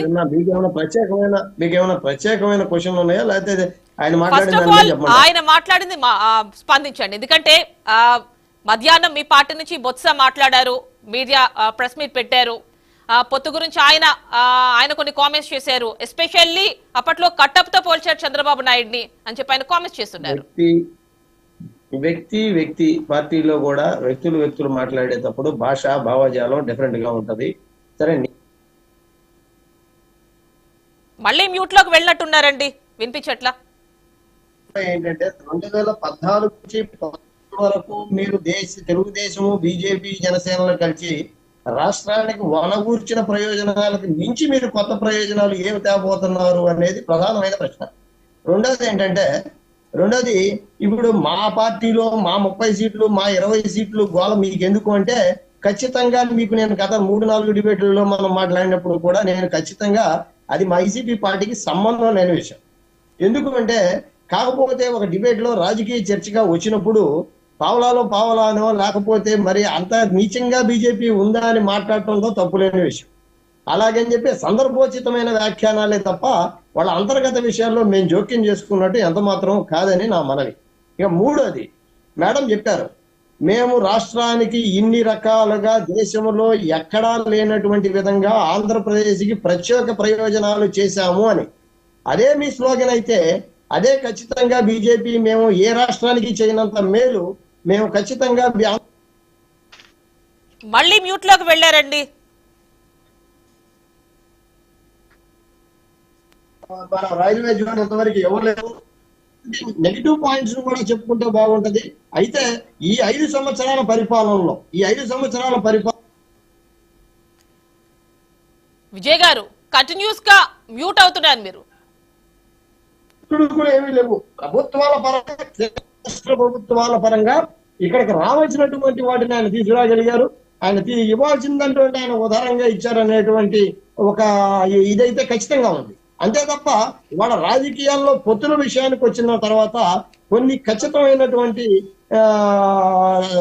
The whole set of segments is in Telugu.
విన్నా. మీకేమైనా ప్రత్యేకమైన మీకేమైనా ప్రత్యేకమైన క్వశ్చన్లు ఉన్నాయా? లేకపోతే ఆయన మాట్లాడింది స్పందించండి. ఎందుకంటే మధ్యాహ్నం మీ పార్టీ నుంచి బొత్స మాట్లాడారు. మీడియా ప్రెస్ మీట్ పెట్టారు. పొత్తు గురించి ఆయన ఆయన కొన్ని కామెంట్స్ చేశారు. ఎస్పెషల్లీ అప్పట్లో కట్టప్తో పోల్చారు చంద్రబాబు నాయుడిని అని చెప్పి ఆయన కామెంట్స్ చేస్తున్నారు. వ్యక్తి వ్యక్తి పార్టీలో కూడా వ్యక్తులు వ్యక్తులు మాట్లాడేటప్పుడు భాష భావజాలం డిఫరెంట్గా ఉంటది. సరే మళ్ళీ మ్యూట్లోకి వెళ్ళినట్టున్నారండి. వినిపించట్లా? ఏంటంటే రెండు వేల పద్నాలుగు నుంచి వరకు మీరు దేశ తెలుగుదేశము బీజేపీ జనసేనలు కలిసి రాష్ట్రానికి వనగూర్చిన ప్రయోజనాలకు మించి మీరు కొత్త ప్రయోజనాలు ఏమి తేబోతున్నారు అనేది ప్రధానమైన ప్రశ్న. రెండోది ఏంటంటే రెండోది ఇప్పుడు మా పార్టీలో మా ముప్పై సీట్లు మా ఇరవై సీట్లు గోల మీకు ఎందుకు అంటే ఖచ్చితంగా మీకు నేను గత మూడు నాలుగు డిబేట్లలో మనం మాట్లాడినప్పుడు కూడా నేను ఖచ్చితంగా అది మా ఐసీపీ పార్టీకి సంబంధం లేని విషయం. ఎందుకు అంటే కాకపోతే ఒక డిబేట్లో రాజకీయ చర్చగా వచ్చినప్పుడు పావలాలో పావలానో లేకపోతే మరి అంత నీచంగా బీజేపీ ఉందా అని మాట్లాడటంతో తప్పులేని విషయం. అలాగని చెప్పి సందర్భోచితమైన వ్యాఖ్యానాలే తప్ప వాళ్ళ అంతర్గత విషయాల్లో మేము జోక్యం చేసుకున్నట్టు ఎంత మాత్రం కాదని నా మనవి. ఇక మూడోది మేడం చెప్పారు మేము రాష్ట్రానికి ఇన్ని రకాలుగా దేశంలో ఎక్కడా లేనటువంటి విధంగా ఆంధ్రప్రదేశ్కి ప్రత్యేక ప్రయోజనాలు చేశాము అని. అదే మీ స్లోగన్ అయితే అదే ఖచ్చితంగా బీజేపీ మేము ఏ రాష్ట్రానికి చేయనంత మేలు మేము ఖచ్చితంగా మళ్ళీ మ్యూట్లోకి వెళ్ళారండి. మన రైల్వే జోన్ ఇంతవరకు ఇవ్వలేదు నెగిటివ్ పాయింట్స్ కూడా చెప్పుకుంటే బాగుంటది. అయితే ఈ ఐదు సంవత్సరాల పరిపాలనలో ఈ ఐదు సంవత్సరాల పరిపాలన విజయ్ గారు కంటిన్యూస్గా మ్యూట్ అవుతున్నారు మీరు. కూడా ఏమీ లేవు. ప్రభుత్వాల పరంగా రాష్ట్ర ప్రభుత్వాల పరంగా ఇక్కడికి రావాల్సినటువంటి వాటిని ఆయన తీసుకురాగలిగారు. ఆయన ఇవ్వాల్సిందంటే ఆయన ఉదారంగా ఇచ్చారనేటువంటి ఒక ఇదైతే ఖచ్చితంగా ఉంది. అంతే తప్ప వాళ్ళ రాజకీయాల్లో పొత్తుల విషయానికి వచ్చిన తర్వాత కొన్ని ఖచ్చితమైనటువంటి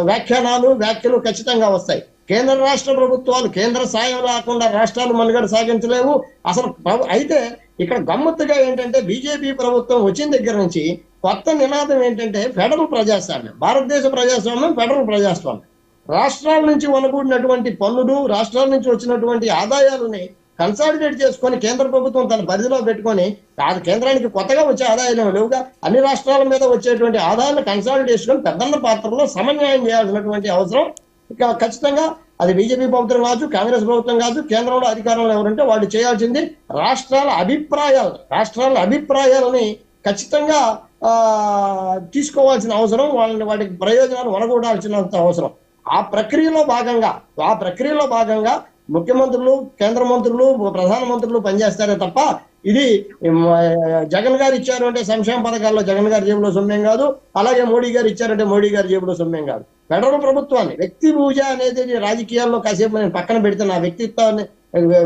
వ్యాఖ్యానాలు వ్యాఖ్యలు ఖచ్చితంగా వస్తాయి. కేంద్ర రాష్ట్ర ప్రభుత్వాలు కేంద్ర సాయం రాకుండా రాష్ట్రాలు మనుగడ సాగించలేవు. అసలు అయితే ఇక్కడ గమ్మత్తుగా ఏంటంటే బీజేపీ ప్రభుత్వం వచ్చిన దగ్గర నుంచి కొత్త నినాదం ఏంటంటే ఫెడరల్ ప్రజాస్వామ్యం భారతదేశ ప్రజాస్వామ్యం ఫెడరల్ ప్రజాస్వామ్యం. రాష్ట్రాల నుంచి వనగూడినటువంటి పన్నులు రాష్ట్రాల నుంచి వచ్చినటువంటి ఆదాయాలని కన్సాలిడేట్ చేసుకొని కేంద్ర ప్రభుత్వం తన పరిధిలో పెట్టుకొని కాదు కేంద్రానికి కొత్తగా వచ్చే ఆదాయాలు లేవుగా అన్ని రాష్ట్రాల మీద వచ్చేటువంటి ఆదాయాలను కన్సాలిడేషన్ పెద్దన్న పాత్రలో సమన్వయం చేయాల్సినటువంటి అవసరం. ఇక ఖచ్చితంగా అది బీజేపీ ప్రభుత్వం కావచ్చు కాంగ్రెస్ ప్రభుత్వం కావచ్చు కేంద్రంలో అధికారంలో ఎవరంటే వాళ్ళు చేయాల్సింది రాష్ట్రాల అభిప్రాయాలు రాష్ట్రాల అభిప్రాయాలని ఖచ్చితంగా తీసుకోవాల్సిన అవసరం వాళ్ళని వాటికి ప్రయోజనాలు వనగూడాల్సినంత అవసరం. ఆ ప్రక్రియలో భాగంగా ఆ ప్రక్రియలో భాగంగా ముఖ్యమంత్రులు కేంద్ర మంత్రులు ప్రధాన మంత్రులు పనిచేస్తారే తప్ప ఇది జగన్ గారు ఇచ్చారు అంటే సంక్షేమ పథకాల్లో జగన్ గారి జేబులో సొమ్మేం కాదు. అలాగే మోడీ గారు ఇచ్చారంటే మోడీ గారి జేబులో సొమ్మేం కాదు. ఫెడరల్ ప్రభుత్వాన్ని వ్యక్తి పూజ అనేది రాజకీయాల్లో కాసేపు నేను పక్కన పెడితే నా వ్యక్తిత్వాన్ని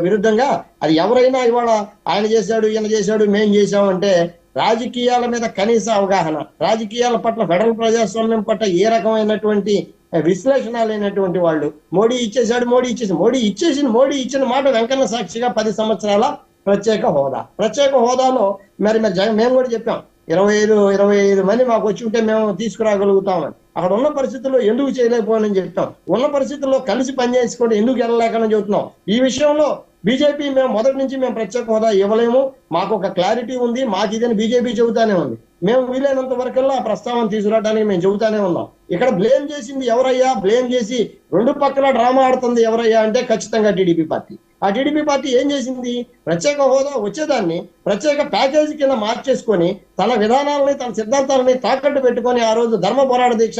విరుద్ధంగా అది ఎవరైనా ఇవాళ ఆయన చేశాడు ఈయన చేశాడు మేం చేశామంటే రాజకీయాల మీద కనీస అవగాహన రాజకీయాల పట్ల ఫెడరల్ ప్రజాస్వామ్యం పట్ల ఏ రకమైనటువంటి విశ్లేషణ లేనటువంటి వాళ్ళు మోడీ ఇచ్చేసాడు మోడీ ఇచ్చేసి మోడీ ఇచ్చేసిన మోడీ ఇచ్చిన మాట వెంకన్న సాక్షిగా పది సంవత్సరాల ప్రత్యేక హోదా. ప్రత్యేక హోదాలో మరి మరి జగన్ మేము కూడా చెప్పాం ఇరవై ఐదు ఇరవై ఐదు మంది మాకు వచ్చి ఉంటే మేము తీసుకురాగలుగుతామని. అక్కడ ఉన్న పరిస్థితుల్లో ఎందుకు చేయలేకపోనని చెప్తాం ఉన్న పరిస్థితుల్లో కలిసి పనిచేసుకోవడం ఎందుకు వెళ్ళలేకని చెబుతున్నాం. ఈ విషయంలో బీజేపీ మేము మొదటి నుంచి మేము ప్రత్యేక హోదా ఇవ్వలేము. మాకు ఒక క్లారిటీ ఉంది మాకు ఇదని బీజేపీ చెబుతానే ఉంది. మేము వీలైనంత వరకల్లా ప్రస్తావన తీసుకురావడానికి మేము చెబుతానే ఉన్నాం. ఇక్కడ బ్లేమ్ చేసింది ఎవరయ్యా? బ్లేమ్ చేసి రెండు పక్కల డ్రామా ఆడుతుంది ఎవరయ్యా అంటే ఖచ్చితంగా టీడీపీ పార్టీ. ఆ టీడీపీ పార్టీ ఏం చేసింది? ప్రత్యేక హోదా వచ్చేదాన్ని ప్రత్యేక ప్యాకేజీ కింద మార్చేసుకొని తన విధానాలని తన సిద్ధాంతాలని తాకట్టు పెట్టుకొని ఆ రోజు ధర్మ పోరాట దీక్ష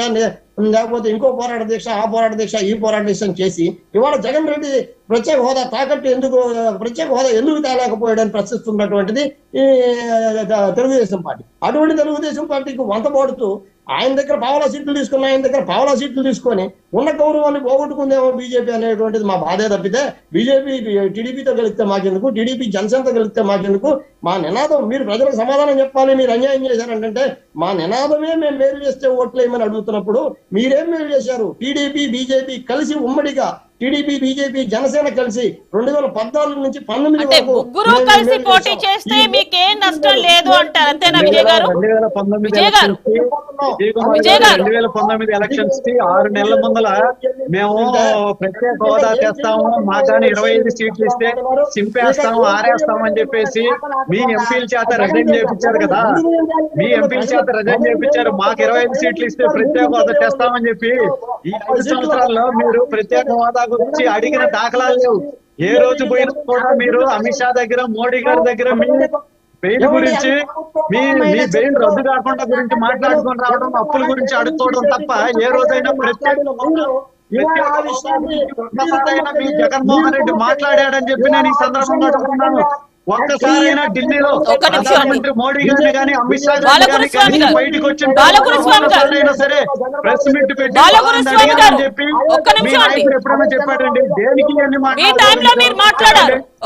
లేకపోతే ఇంకో పోరాట దీక్ష ఆ పోరాట దీక్ష ఈ పోరాట దీక్ష చేసి ఇవాళ జగన్ రెడ్డి ప్రత్యేక హోదా తాకట్టు ఎందుకు ప్రత్యేక హోదా ఎందుకు తేలేకపోయాడని ప్రశ్నిస్తున్నటువంటిది ఈ తెలుగుదేశం పార్టీ. అటువంటి తెలుగుదేశం పార్టీకి వంత పోడుతూ ఆయన దగ్గర పావలా సీట్లు తీసుకున్న ఆయన దగ్గర పావలా సీట్లు తీసుకొని ఉన్న గౌరవాన్ని పోగొట్టుకుందేమో బీజేపీ అనేటువంటిది మా బాధే తప్పితే బీజేపీ టీడీపీతో గెలిస్తే మాకెందుకు? టీడీపీ జనసేనతో గెలిస్తే మాకెందుకు? మా నినాదం మీరు ప్రజలకు సమాధానం చెప్పాలి మీరు అన్యాయం చేశారంటే మా నినాదమే మేము మేలు చేస్తే ఓట్లేయమని అడుగుతున్నప్పుడు మీరేం మేలు చేశారు? టీడీపీ బీజేపీ కలిసి ఉమ్మడిగా టీడీపీ బీజేపీ జనసేన కలిసి రెండు వేల పద్నాలుగు నుంచి పంతొమ్మిది ముగ్గురు కలిసి పోటీ. చేస్తే మీకేం నష్టం లేదు అంటారు. అంతేనా విజయ్ గారు? రెండు వేల పంతొమ్మిది. ఎలక్షన్స్కి ఆరు నెలల ముందల మేము ప్రత్యేక హోదా తెస్తాము. మాకు కానీ ఇరవై ఐదు సీట్లు ఇస్తే సింపేస్తాము ఆరేస్తాము అని చెప్పేసి మీ ఎంపీల చేత రిజైన్ చేయించారు కదా. మీ ఎంపీల చేత రిజైన్ చేయించారు మాకు ఇరవై ఐదు సీట్లు ఇస్తే ప్రత్యేక హోదా తెస్తామని చెప్పి ఈ ఐదు సంవత్సరాల్లో మీరు ప్రత్యేక హోదా గురించి అడిగిన దాఖలాలు లేవు. ఏ రోజు పోయినా కూడా మీరు అమిత్ షా దగ్గర మోడీ గారి దగ్గర మీ బెయిల్ గురించి మీ మీ బెయిల్ రద్దు కాకుండా గురించి మాట్లాడుకొని రావడం అప్పుల గురించి అడుక్కోవడం తప్ప ఏ రోజైనా ప్రత్యేక మీ జగన్మోహన్ రెడ్డి మాట్లాడాడని చెప్పి నేను ఈ సందర్భంగా చెప్తున్నాను. ఒక్కసారైనా ఢిల్లీలో ఒక్క నిమిషం. ప్రధానమంత్రి మోడీ గారిని కానీ అమిత్ షా గారిని బాలగురు కానీ స్వామి కనీసం గారు. బయటకు వచ్చిన. ఒక్కసారైనా సరే ప్రెస్ మీట్ పెట్టి గారు. చెప్పి మీ. నాయకుడు ఎప్పుడైనా చెప్పాడండి దేనికి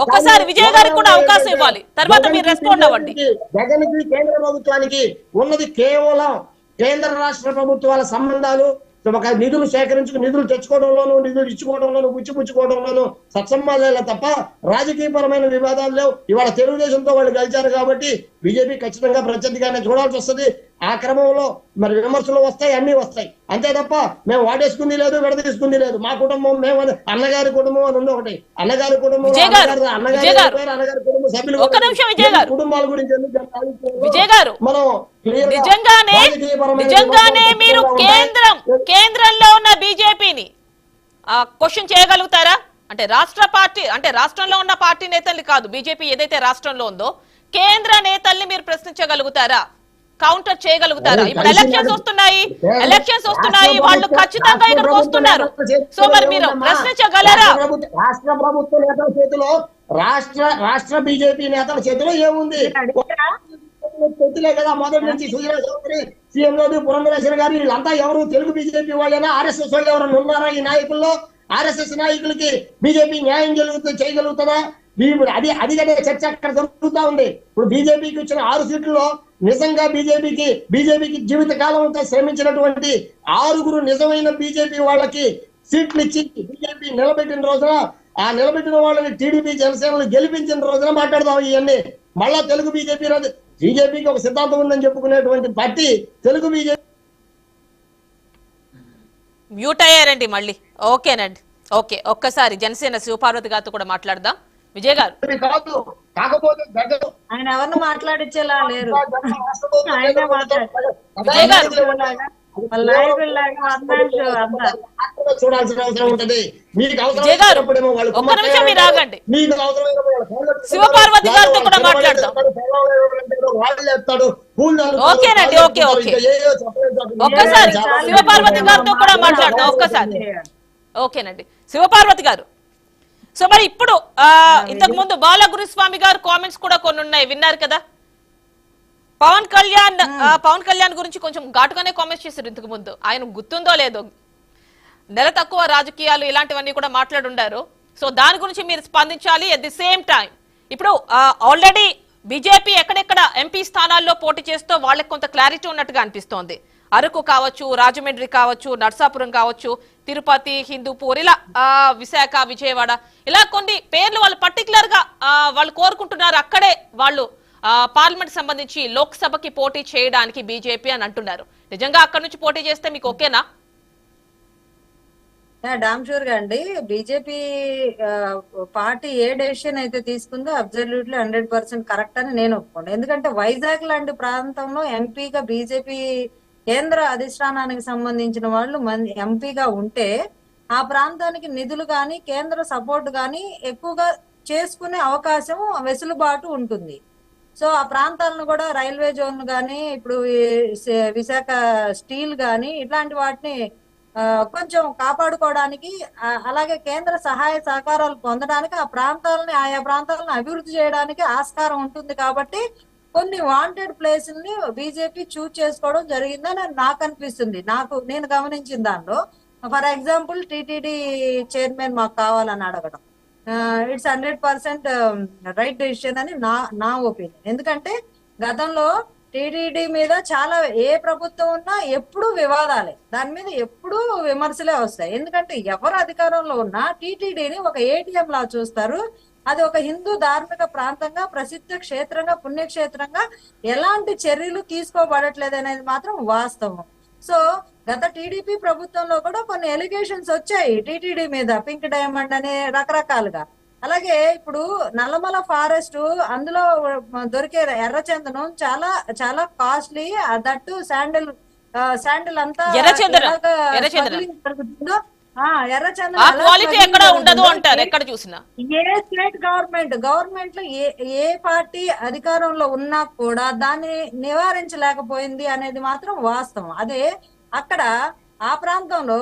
ఒక్కసారి విజయ్ గారికి కూడా అవకాశం ఇవ్వాలి తర్వాత మీరు రెస్పాండ్ అవ్వండి జగన్కి కేంద్ర ప్రభుత్వానికి ఉన్నది కేవలం కేంద్ర రాష్ట్ర ప్రభుత్వాల సంబంధాలు ఒక నిధులు సేకరించుకు నిధులు తెచ్చుకోవడంలోనూ నిధులు ఇచ్చుకోవడంలోనూ పుచ్చిపుచ్చుకోవడంలోనూ సత్సంబాధాలే తప్ప రాజకీయపరమైన వివాదాలు లేవు. ఇవాళ తెలుగుదేశంతో వాళ్ళు గెలిచారు కాబట్టి బీజేపీ ఖచ్చితంగా ప్రత్యర్థిగానే చూడాల్సి వస్తుంది ఆ క్రమంలో మరి విమర్శలు వస్తాయి అన్ని వస్తాయి అంతే తప్ప మేము వాడేసుకుంది లేదు విడదీసుకుంది లేదు మా కుటుంబం మేము అని- అన్నగారి కుటుంబం అని ఉంది ఒకటి అన్నగారి కుటుంబం అన్నగారి- కుటుంబ సభ్యులు. కుటుంబాల గురించి. మనం నిజంగానే నిజంగానే మీరు. కేంద్రం కేంద్రంలో ఉన్న బీజేపీని క్వశ్చన్ చేయగలుగుతారా అంటే రాష్ట్ర పార్టీ అంటే రాష్ట్రంలో ఉన్న పార్టీ నేతల్ని కాదు బీజేపీ ఏదైతే రాష్ట్రంలో ఉందో కేంద్ర నేతల్ని మీరు ప్రశ్నించగలుగుతారా? కౌంటర్ చేయగలుగుతారా? ఇప్పుడు ఎలక్షన్స్ వస్తున్నాయి. ఎలక్షన్స్ వస్తున్నాయి. వాళ్ళు ఖచ్చితంగా ఇక్కడికి వస్తున్నారు. సో మరి మీరు ప్రశ్నించగలరా? రాష్ట్ర ప్రభుత్వ- నేతల చేతిలో రాష్ట్ర రాష్ట్ర బీజేపీ నేతల చేతిలో ఏముంది? చేతిలే కదా మొదటి నుంచి సుజనా చౌదరి సీఎం గారు పురంధరేశ్వర గారు వీళ్ళంతా ఎవరు? తెలుగు బీజేపీ వాళ్ళైనా? ఆర్ఎస్ఎస్ వాళ్ళు ఎవరైనా ఉన్నారా ఈ నాయకుల్లో? ఆర్ఎస్ఎస్ నాయకులకి బీజేపీ న్యాయం జరుగుతుంది చేయగలుగుతుందా? వీ- అది అది చర్చ అక్కడ జరుగుతూ ఉంది. ఇప్పుడు బీజేపీకి వచ్చిన ఆరు సీట్లలో నిజంగా బీజేపీకి బీజేపీకి జీవిత కాలం అంతా శ్రమించినటువంటి ఆరుగురు నిజమైన బీజేపీ వాళ్ళకి సీట్లు ఇచ్చి బీజేపీ నిలబెట్టిన రోజున ఆ నిలబెట్టిన వాళ్ళని టీడీపీ జనసేనలు గెలిపించిన రోజున మాట్లాడదాం ఇవన్నీ. మళ్ళా తెలుగు బీజేపీ రాదు. బీజేపీకి ఒక సిద్ధాంతం ఉందని చెప్పుకునేటువంటి పార్టీ తెలుగు బీజేపీ మ్యూట్ అయ్యారండి మళ్ళీ. ఓకేనండి. ఓకే ఒక్కసారి జనసేన శివపార్వతి గారితో కూడా మాట్లాడదాం. విజయ్ గారు కాదు కాకపోతే జగన్ ఆయన ఎవరిని మాట్లాడించేలా లేరు. విజయ్ గారు. చూడాల్సిన అవసరం ఉంటది మీకు మీరు ఆగండి. మీకు. శివపార్వతి గారితో కూడా మాట్లాడదాం. వాళ్ళు ఓకేనండి, ఓకే, ఓకే. ఒక్కసారి శివపార్వతి గారితో కూడా మాట్లాడదాం ఒక్కసారి ఓకేనండి శివపార్వతి గారు సో మరి ఇప్పుడు ఇంతకు ముందు బాలగురుస్వామి గారు కామెంట్స్ కూడా కొన్ని ఉన్నాయి విన్నారు కదా? పవన్ కళ్యాణ్ పవన్ కళ్యాణ్ గురించి కొంచెం ఘాటుగానే కామెంట్స్ చేశారు ఇంతకు ముందు ఆయన గుర్తుందో లేదో? నెల తక్కువ రాజకీయాలు ఇలాంటివన్నీ కూడా మాట్లాడుండారు. సో దాని గురించి మీరు స్పందించాలి అట్ ది సేమ్ టైం ఇప్పుడు ఆల్రెడీ బీజేపీ ఎక్కడెక్కడ ఎంపీ స్థానాల్లో పోటీ చేస్తూ వాళ్ళకి కొంత క్లారిటీ ఉన్నట్టుగా అనిపిస్తోంది. అరకు కావచ్చు రాజమండ్రి కావచ్చు నర్సాపురం కావచ్చు తిరుపతి హిందూపూర్ ఇలా ఆ, విశాఖ విజయవాడ. ఇలా కొన్ని పేర్లు వాళ్ళు పర్టికులర్గా వాళ్ళు కోరుకుంటున్నారు. అక్కడే వాళ్ళు పార్లమెంట్ సంబంధించి లోక్సభకి పోటీ చేయడానికి బీజేపీ అని అంటున్నారు. నిజంగా అక్కడ నుంచి పోటీ చేస్తే మీకు ఓకేనా? డామ్ షూర్గా అండి. బీజేపీ పార్టీ ఏ డెసిషన్ అయితే తీసుకుందో అబ్జల్యూట్లీ హండ్రెడ్ పర్సెంట్ కరెక్ట్ అని నేను ఒప్పుకోండి ఎందుకంటే వైజాగ్ లాంటి ప్రాంతంలో ఎంపీగా బీజేపీ కేంద్ర అధిష్టానానికి సంబంధించిన వాళ్ళు ఎంపీగా ఉంటే ఆ ప్రాంతానికి నిధులు కానీ కేంద్ర సపోర్ట్ కానీ ఎక్కువగా చేసుకునే అవకాశం వెసులుబాటు ఉంటుంది. సో ఆ ప్రాంతాలను కూడా రైల్వే జోన్ కానీ ఇప్పుడు విశాఖ స్టీల్ కానీ ఇట్లాంటి వాటిని కొంచెం కాపాడుకోవడానికి అలాగే కేంద్ర సహాయ సహకారాలు పొందడానికి ఆ ప్రాంతాలని ఆయా ప్రాంతాలను అభివృద్ధి చేయడానికి ఆస్కారం ఉంటుంది కాబట్టి కొన్ని వాంటెడ్ ప్లేసుల్ని బీజేపీ చూజ్ చేసుకోవడం జరిగిందని నాకు అనిపిస్తుంది. నాకు నేను గమనించిన దానిలో ఫర్ ఎగ్జాంపుల్ టిటిడి చైర్మన్ మాకు కావాలని అడగడం. It's hundred percent right decision అని నా నా ఒపీనియన్ ఎందుకంటే గతంలో టిటిడి మీద చాలా ఏ ప్రభుత్వం ఉన్నా ఎప్పుడూ వివాదాలే. దాని మీద ఎప్పుడూ విమర్శలే వస్తాయి. ఎందుకంటే ఎవరు అధికారంలో ఉన్నా టీటీడీని ఒక ఏటీఎం లా చూస్తారు. అది ఒక హిందూ ధార్మిక ప్రాంతంగా ప్రసిద్ధ క్షేత్రంగా పుణ్యక్షేత్రంగా ఎలాంటి చర్యలు తీసుకోబడట్లేదు అనేది మాత్రం వాస్తవం. సో గత టీడీపీ ప్రభుత్వంలో కూడా కొన్ని ఎలిగేషన్స్ వచ్చాయి టీటీడీ మీద పింక్ డైమండ్ అనే రకరకాలుగా. అలాగే ఇప్పుడు నల్లమల ఫారెస్ట్ అందులో దొరికే ఎర్రచందనం చాలా చాలా కాస్ట్లీ దట్టు శాండిల్ శాండిల్ అంతా ఆ క్వాలిటీ ఎక్కడ ఉండదు అంటారు? ఎక్కడ చూసినా? ఏ స్టేట్ గవర్నమెంట్? గవర్నమెంట్లో ఏ ఏ పార్టీ అధికారంలో ఉన్నా కూడా దాన్ని నివారించలేకపోయింది అనేది మాత్రం వాస్తవం. అదే అక్కడ ఆ ప్రాంతంలో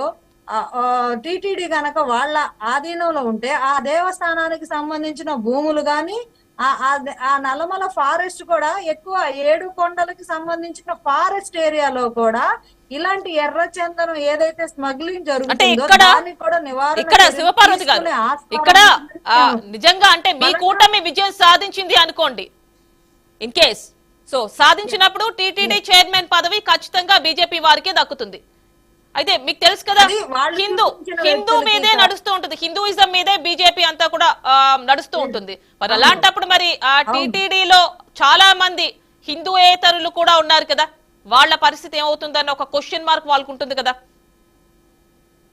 టిటిడి గనక వాళ్ళ ఆధీనంలో ఉంటే ఆ దేవస్థానానికి సంబంధించిన భూములు గాని ఆ ఆ- ఆ నల్లమల ఫారెస్ట్ కూడా ఎక్కువ ఏడు కొండలకి సంబంధించిన ఫారెస్ట్ ఏరియాలో కూడా ఇలాంటి ఎర్ర చందనం ఏదైతే స్మగ్లింగ్ జరుగుతుందో ఇక్కడ- దాన్ని కూడా నివారణ ఇక్కడ శివపార్వతి గారు. నిజంగా అంటే మీ కూటమి విజయం సాధించింది అనుకోండి. ఇన్ కేస్ సో సాధించినప్పుడు టీటీడీ చైర్మన్ పదవి ఖచ్చితంగా బీజేపీ వారికే దక్కుతుంది. అయితే మీకు తెలుసు కదా హిందూ హిందూ మీదే నడుస్తూ ఉంటుంది. హిందూయిజం మీదే బీజేపీ అంతా కూడా నడుస్తూ ఉంటుంది. మరి అలాంటప్పుడు మరి ఆ టీటీడీలో చాలా మంది హిందూయేతరులు కూడా ఉన్నారు కదా. వాళ్ళ పరిస్థితి ఏమవుతుందన్న ఒక క్వశ్చన్ మార్క్ వాళ్ళకు ఉంటుంది కదా.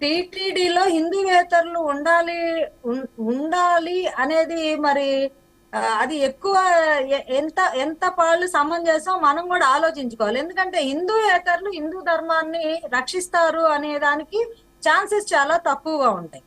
టీటీడీలో హిందూవేతరులు ఉండాలి ఉండాలి అనేది మరి అది ఎక్కువ ఎంత ఎంత పాళ్ళు సమంజసం మనం కూడా ఆలోచించుకోవాలి. ఎందుకంటే హిందూయేతరులు హిందూ ధర్మాన్ని రక్షిస్తారు అనే దానికి ఛాన్సెస్ చాలా తక్కువగా ఉంటాయి.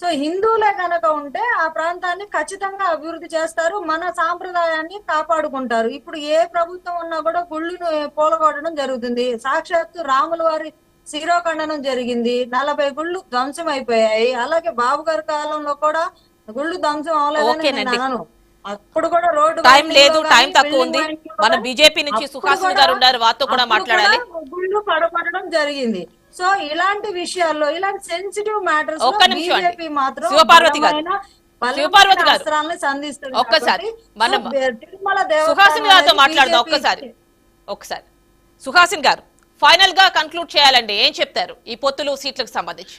సో హిందువులే కనుక ఉంటే ఆ ప్రాంతాన్ని ఖచ్చితంగా అభివృద్ధి చేస్తారు మన సాంప్రదాయాన్ని కాపాడుకుంటారు. ఇప్పుడు ఏ ప్రభుత్వం ఉన్నా కూడా గుళ్ళును పోలగొట్టడం జరుగుతుంది. సాక్షాత్తు రాముల వారి శిరోఖండనం జరిగింది. నలభై గుళ్ళు ధ్వంసం అయిపోయాయి. అలాగే బాబు గారి కాలంలో కూడా గుళ్ళు ధ్వంసం అవ్వలేదని నేను. అనను. అప్పుడు కూడా రోడ్డు టైం లేదు టైం తక్కువ ఉంది. మన బీజేపీ నుంచి సుహాసిని గారు ఉన్నారు వారితో కూడా మాట్లాడాలి. గుళ్ళు పడగొట్టడం జరిగింది. సో ఇలాంటి విషయాల్లో ఇలాంటి సెన్సిటివ్ మ్యాటర్స్. బీజేపీ మాత్రం శివపార్వతి గారు. ఒక్కసారి మనం సుహాసిని గారితో మాట్లాడదాం ఒక్కసారి. ఒక్కసారి. సుహాసిని గారు ఫైనల్గా కన్క్లూడ్ చేయాలండి. ఏం చెప్తారు? ఈ పొత్తులు సీట్లకు సంబంధించి.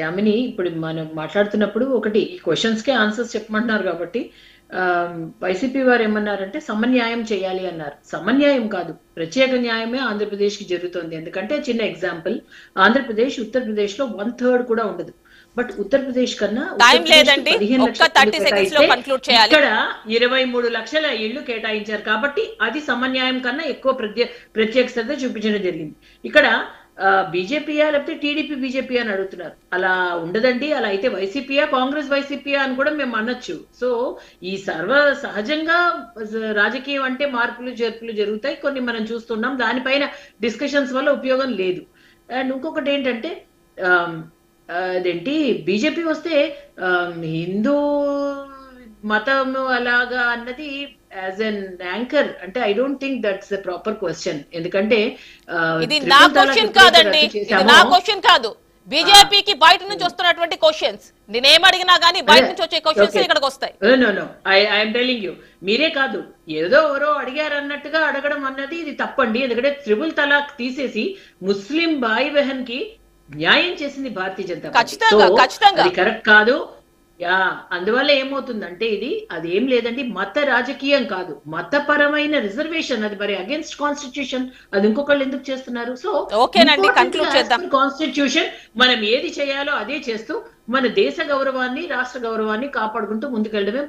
యామిని ఇప్పుడు మనం మాట్లాడుతున్నప్పుడు ఒకటి ఈ క్వశ్చన్స్ కే ఆన్సర్స్ చెప్పమంటున్నారు కాబట్టి వైసీపీ వారు ఏమన్నారంటే సమన్యాయం చేయాలి అన్నారు. సమన్యాయం కాదు ప్రత్యేక న్యాయమే ఆంధ్రప్రదేశ్కి జరుగుతుంది. ఎందుకంటే చిన్న ఎగ్జాంపుల్ ఆంధ్రప్రదేశ్ ఉత్తరప్రదేశ్లో వన్ థర్డ్ కూడా ఉండదు. బట్ ఉత్తరప్రదేశ్ కన్నా Time ఉత్తరప్రదేశ్కి లేదండి. 15 ఒక్క లక్షల 30 ఇల్లు seconds లో కేటాయిస్తే conclude చేయాలి. ఇక్కడ ఇరవై మూడు లక్షల ఇళ్ళు కేటాయించారు. కాబట్టి అది సమన్యాయం కన్నా ఎక్కువ ప్రత్యే ప్రత్యేక శ్రద్ధ చూపించడం జరిగింది. ఇక్కడ బీజేపీయా లేకపోతే టీడీపీ బీజేపీ అని అడుగుతున్నారు. అలా ఉండదండి అలా అయితే వైసీపీయా కాంగ్రెస్ వైసీపీయా అని కూడా మేము అనొచ్చు. సో ఈ సర్వ సహజంగా రాజకీయం అంటే మార్పులు చేర్పులు జరుగుతాయి. కొన్ని మనం చూస్తున్నాం దానిపైన డిస్కషన్స్ వల్ల ఉపయోగం లేదు. అండ్ ఇంకొకటి ఏంటంటే అదేంటి బీజేపీ వస్తే హిందూ మతము అలాగా అన్నది యాజ్ అన్ యాంకర్ అంటే I don't think that's the proper question ఎందుకంటే ఆ, ఇది నా క్వశ్చన్ కాదండి. ఇది నా క్వశ్చన్ కాదు. బీజేపీకి బయట నుంచి వస్తున్నటువంటి క్వశ్చన్స్ నేనేం అడిగినా గానీ బయట నుంచి వచ్చే క్వశ్చన్స్. ఇక్కడికి వస్తాయి. No no I I'm telling you మీరే కాదు. ఏదో ఎవరో అడిగారు అన్నట్టుగా అడగడం అన్నది ఇది తప్పండి. ఎందుకంటే త్రిబుల్ తలాక్ తీసేసి ముస్లిం బాయి బెహన్కి న్యాయం చేసింది భారతీయ జనతా. ఖచ్చితంగా, ఖచ్చితంగా. కరెక్ట్ కాదు. యా అందువల్ల ఏమవుతుందంటే ఇది అది ఏం లేదండి మత రాజకీయం కాదు. మతపరమైన రిజర్వేషన్ అది మరి అగేన్స్ట్ కాన్స్టిట్యూషన్ అది ఇంకొకళ్ళు ఎందుకు చేస్తున్నారు? సో ఓకేనండి, conclude చేద్దాం. కాన్స్టిట్యూషన్ మనం ఏది చేయాలో అదే చేస్తూ మన దేశ గౌరవాన్ని రాష్ట్ర గౌరవాన్ని కాపాడుకుంటూ ముందుకెళ్ళడమే